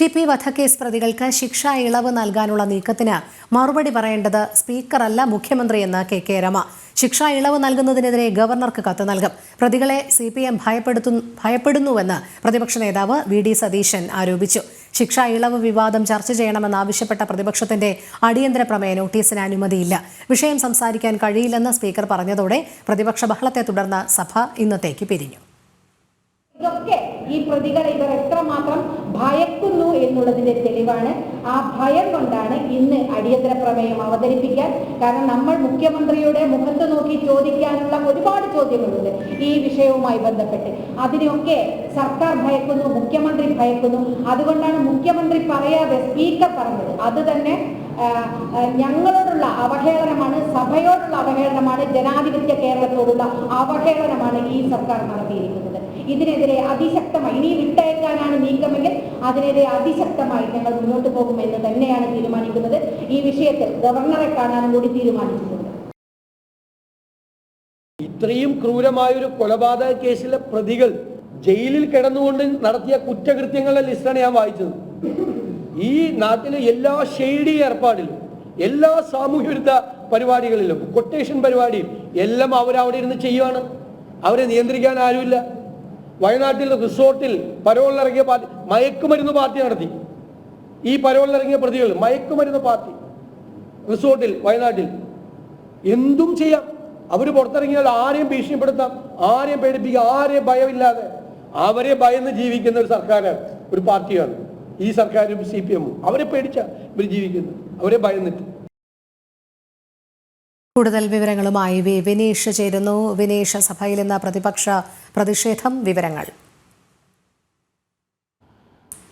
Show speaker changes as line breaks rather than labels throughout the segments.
T P വധക്കേസ് പ്രതികൾക്ക് ശിക്ഷാ ഇളവ് നൽകാനുള്ള നീക്കത്തിന് മറുപടി പറയേണ്ടത് സ്പീക്കറല്ല മുഖ്യമന്ത്രിയെന്ന് കെ കെ രമ. ശിക്ഷാ ഇളവ് നൽകുന്നതിനെതിരെ ഗവർണർക്ക് കത്ത് നൽകും. പ്രതികളെ സി പി എം ഭയപ്പെടുത്തു ഭയപ്പെടുന്നുവെന്ന് പ്രതിപക്ഷ നേതാവ് വി ഡി സതീശൻ ആരോപിച്ചു. ശിക്ഷാ ഇളവ് വിവാദം ചർച്ച ചെയ്യണമെന്നാവശ്യപ്പെട്ട പ്രതിപക്ഷത്തിന്റെ അടിയന്തര പ്രമേയ നോട്ടീസിന് അനുമതിയില്ല. വിഷയം സംസാരിക്കാൻ കഴിയില്ലെന്ന് സ്പീക്കർ പറഞ്ഞതോടെ പ്രതിപക്ഷ ബഹളത്തെ തുടർന്ന് സഭ ഇന്നത്തേക്ക് പിരിഞ്ഞു.
ഈ പ്രതികൾ ഇവർ എത്രമാത്രം ഭയക്കുന്നു എന്നുള്ളതിന്റെ തെളിവാണ്. ആ ഭയം കൊണ്ടാണ് ഇന്ന് അടിയന്തര പ്രമേയം അവതരിപ്പിക്കാൻ. കാരണം നമ്മൾ മുഖ്യമന്ത്രിയുടെ മുഖത്ത് നോക്കി ചോദിക്കാനുള്ള ഒരുപാട് ചോദ്യങ്ങളുണ്ട് ഈ വിഷയവുമായി ബന്ധപ്പെട്ട്. അതിനെയൊക്കെ സർക്കാർ ഭയക്കുന്നു മുഖ്യമന്ത്രി ഭയക്കുന്നു. അതുകൊണ്ടാണ് മുഖ്യമന്ത്രി പറയാതെ സ്പീക്കർ പറഞ്ഞത്. അത് തന്നെ ഞങ്ങളോടുള്ള അവഹേളനമാണ് സഭയോടുള്ള അവഹേളനമാണ് ജനാധിപത്യ കേരളത്തോടുള്ള അവഹേളനമാണ് ഈ സർക്കാർ നടത്തിയിരിക്കുന്നത്. ഇതിനെതിരെ അതിശക്തമായി ഇനി വിട്ടയക്കാനാണ് നീക്കമെങ്കിൽ അതിനെതിരെ അതിശക്തമായി ഞങ്ങൾ മുന്നോട്ട് പോകുമെന്ന് തന്നെയാണ് തീരുമാനിക്കുന്നത്. ഈ വിഷയത്തിൽ ഗവർണറെ കാണാനും കൂടി തീരുമാനിച്ചിട്ടുണ്ട്.
ഇത്രയും ക്രൂരമായൊരു കൊലപാതക കേസിലെ പ്രതികൾ ജയിലിൽ കിടന്നുകൊണ്ട് നടത്തിയ കുറ്റകൃത്യങ്ങളുടെ ലിസ്റ്റാണ് ഞാൻ വായിച്ചത്. ഈ നാട്ടിലെ എല്ലാ ഷെയ്ഡി ഏർപ്പാടിലും എല്ലാ സാമൂഹ്യ വിരുദ്ധ പരിപാടികളിലും കൊട്ടേഷൻ പരിപാടിയും എല്ലാം അവരവിടെ ഇരുന്ന് ചെയ്യുവാണ്. അവരെ നിയന്ത്രിക്കാൻ ആരുമില്ല. വയനാട്ടിൽ റിസോർട്ടിൽ പരോളിലിറങ്ങിയ പാർട്ടി മയക്കുമരുന്ന് പാർട്ടി നടത്തി. ഈ പരോളിലിറങ്ങിയ പ്രതികൾ മയക്കുമരുന്ന് പാർട്ടി റിസോർട്ടിൽ വയനാട്ടിൽ. എന്തും ചെയ്യാം. അവർ പുറത്തിറങ്ങിയാൽ ആരെയും ഭീഷണിപ്പെടുത്താം. ആരെയും പേടിപ്പിക്കാം. ആരെയും ഭയമില്ലാതെ. അവരെ ഭയന്ന് ജീവിക്കുന്ന ഒരു സർക്കാരാണ് ഒരു പാർട്ടിയാണ്. ഈ സർക്കാരും സി പി എമ്മും അവരെ പേടിച്ച ഇവർ ജീവിക്കുന്നു. അവരെ ഭയന്നിട്ട്.
കൂടുതൽ വിവരങ്ങളുമായി വി വിനീഷ് ചേരുന്നു. വിനീഷ് സഭയിൽ ഇന്ന് പ്രതിപക്ഷ പ്രതിഷേധം വിവരങ്ങൾ.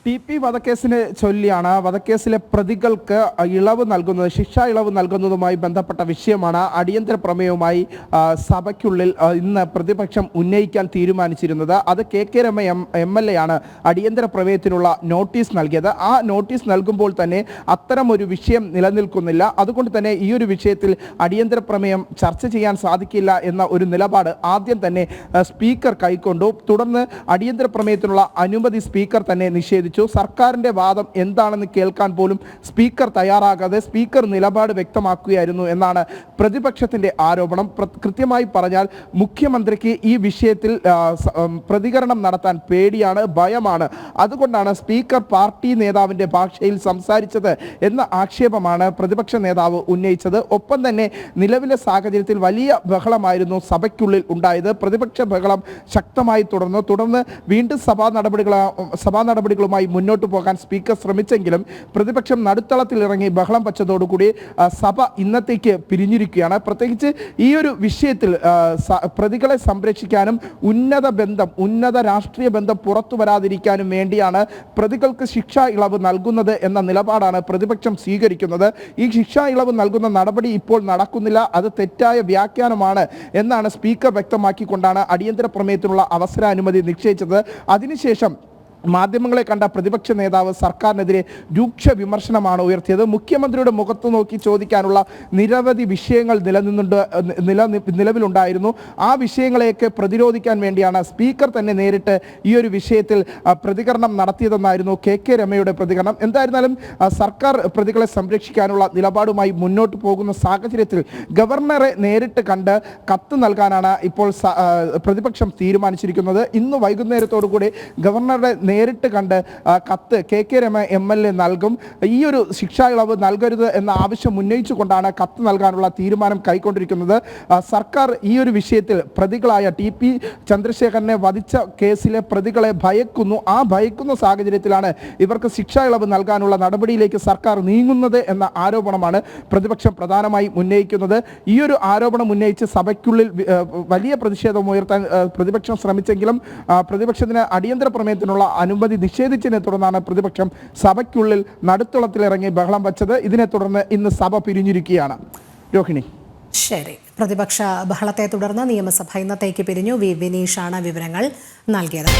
ടി പി വധക്കേസിനെ ചൊല്ലിയാണ് വധക്കേസിലെ പ്രതികൾക്ക് ഇളവ് നൽകുന്നത് ശിക്ഷാ ഇളവ് നൽകുന്നതുമായി ബന്ധപ്പെട്ട വിഷയമാണ്. അടിയന്തര പ്രമേയവുമായി സഭയ്ക്കുള്ളിൽ ഇന്ന് പ്രതിപക്ഷം ഉന്നയിക്കാൻ തീരുമാനിച്ചിരുന്നത്. അത് K K Rama M M L A ആണ് അടിയന്തര പ്രമേയത്തിനുള്ള നോട്ടീസ് നൽകിയത്. ആ നോട്ടീസ് നൽകുമ്പോൾ തന്നെ അത്തരം ഒരു വിഷയം നിലനിൽക്കുന്നില്ല. അതുകൊണ്ട് തന്നെ ഈ ഒരു വിഷയത്തിൽ അടിയന്തര പ്രമേയം ചർച്ച ചെയ്യാൻ സാധിക്കില്ല എന്ന ഒരു നിലപാട് ആദ്യം തന്നെ സ്പീക്കർ കൈക്കൊണ്ടു. തുടർന്ന് അടിയന്തര പ്രമേയത്തിനുള്ള അനുമതി സ്പീക്കർ തന്നെ നിഷേധിച്ചു. സർക്കാരിന്റെ വാദം എന്താണെന്ന് കേൾക്കാൻ പോലും സ്പീക്കർ തയ്യാറാകാതെ സ്പീക്കർ നിലപാട് വ്യക്തമാക്കുകയായിരുന്നു എന്നാണ് പ്രതിപക്ഷത്തിന്റെ ആരോപണം. കൃത്യമായി പറഞ്ഞാൽ മുഖ്യമന്ത്രിക്ക് ഈ വിഷയത്തിൽ പ്രതികരണം നടത്താൻ പേടിയാണ് ഭയമാണ്. അതുകൊണ്ടാണ് സ്പീക്കർ പാർട്ടി നേതാവിന്റെ ഭാഷയിൽ സംസാരിച്ചത് എന്ന ആക്ഷേപമാണ് പ്രതിപക്ഷ നേതാവ് ഉന്നയിച്ചത്. ഒപ്പം തന്നെ നിലവിലെ സാഹചര്യത്തിൽ വലിയ ബഹളമായിരുന്നു സഭയ്ക്കുള്ളിൽ ഉണ്ടായത്. പ്രതിപക്ഷ ബഹളം ശക്തമായി തുടർന്നു. തുടർന്ന് വീണ്ടും സഭാ നടപടികൾ സഭാ നടപടികളുമായി മുന്നോട്ട് പോകാൻ സ്പീക്കർ ശ്രമിച്ചെങ്കിലും പ്രതിപക്ഷം നടുത്തളത്തിൽ ഇറങ്ങി ബഹളം വച്ചതോടുകൂടി സഭ ഇന്നത്തേക്ക് പിരിഞ്ഞിരിക്കുകയാണ്. പ്രത്യേകിച്ച് ഈ ഒരു വിഷയത്തിൽ പ്രതികളെ സംരക്ഷിക്കാനും ഉന്നത ബന്ധം ഉന്നത രാഷ്ട്രീയ ബന്ധം പുറത്തു വരാതിരിക്കാനും വേണ്ടിയാണ് പ്രതികൾക്ക് ശിക്ഷാ ഇളവ് നൽകുന്നത് എന്ന നിലപാടാണ് പ്രതിപക്ഷം സ്വീകരിക്കുന്നത്. ഈ ശിക്ഷാ ഇളവ് നൽകുന്ന നടപടി ഇപ്പോൾ നടക്കുന്നില്ല അത് തെറ്റായ വ്യാഖ്യാനമാണ് എന്നാണ് സ്പീക്കർ വ്യക്തമാക്കിക്കൊണ്ടാണ് അടിയന്തര പ്രമേയത്തിനുള്ള അവസരാനുമതി നിശ്ചയിച്ചത്. അതിനുശേഷം മാധ്യമങ്ങളെ കണ്ട പ്രതിപക്ഷ നേതാവ് സർക്കാരിനെതിരെ രൂക്ഷ വിമർശനമാണ് ഉയർത്തിയത്. മുഖ്യമന്ത്രിയുടെ മുഖത്ത് നോക്കി ചോദിക്കാനുള്ള നിരവധി വിഷയങ്ങൾ നിലനിന്നുണ്ട് നില നിലവിലുണ്ടായിരുന്നു. ആ വിഷയങ്ങളെയൊക്കെ പ്രതിരോധിക്കാൻ വേണ്ടിയാണ് സ്പീക്കർ തന്നെ നേരിട്ട് ഈ ഒരു വിഷയത്തിൽ പ്രതികരണം നടത്തിയതെന്നായിരുന്നു കെ കെ രമയുടെ പ്രതികരണം. എന്തായിരുന്നാലും സർക്കാർ പ്രതികളെ സംരക്ഷിക്കാനുള്ള നിലപാടുമായി മുന്നോട്ട് പോകുന്ന സാഹചര്യത്തിൽ ഗവർണറെ നേരിട്ട് കണ്ട് കത്ത് നൽകാനാണ് ഇപ്പോൾ പ്രതിപക്ഷം തീരുമാനിച്ചിരിക്കുന്നത്. ഇന്ന് വൈകുന്നേരത്തോടു കൂടി ഗവർണറുടെ നേരിട്ട് കണ്ട് കത്ത് K K Rama M L A നൽകും. ഈ ഒരു ശിക്ഷാ ഇളവ് നൽകരുത് എന്ന ആവശ്യം ഉന്നയിച്ചുകൊണ്ടാണ് കത്ത് നൽകാനുള്ള തീരുമാനം കൈക്കൊണ്ടിരിക്കുന്നത്. സർക്കാർ ഈ ഒരു വിഷയത്തിൽ പ്രതികളായ ടി പി ചന്ദ്രശേഖരനെ വധിച്ച കേസിലെ പ്രതികളെ ഭയക്കുന്നു. ആ ഭയക്കുന്ന സാഹചര്യത്തിലാണ് ഇവർക്ക് ശിക്ഷാ ഇളവ് നൽകാനുള്ള നടപടിയിലേക്ക് സർക്കാർ നീങ്ങുന്നത് എന്ന ആരോപണമാണ് പ്രതിപക്ഷം പ്രധാനമായും ഉന്നയിക്കുന്നത്. ഈ ഒരു ആരോപണം ഉന്നയിച്ച് സഭയ്ക്കുള്ളിൽ വലിയ പ്രതിഷേധം ഉയർത്താൻ പ്രതിപക്ഷം ശ്രമിച്ചെങ്കിലും പ്രതിപക്ഷത്തിന് അടിയന്തര പ്രമേയത്തിനുള്ള അനുമതി നിഷേധിച്ചതിനെ തുടർന്നാണ് പ്രതിപക്ഷം സഭയ്ക്കുള്ളിൽ നടുത്തളത്തിലിറങ്ങി ബഹളം വച്ചത്. ഇതിനെ തുടർന്ന് ഇന്ന് സഭ പിരിഞ്ഞിരിക്കുകയാണ്. രോഹിണി.
ശരി. പ്രതിപക്ഷ ബഹളത്തെ തുടർന്ന് നിയമസഭ ഇന്നത്തേക്ക് പിരിഞ്ഞു. വി വിനീഷാണ് വിവരങ്ങൾ നൽകിയത്.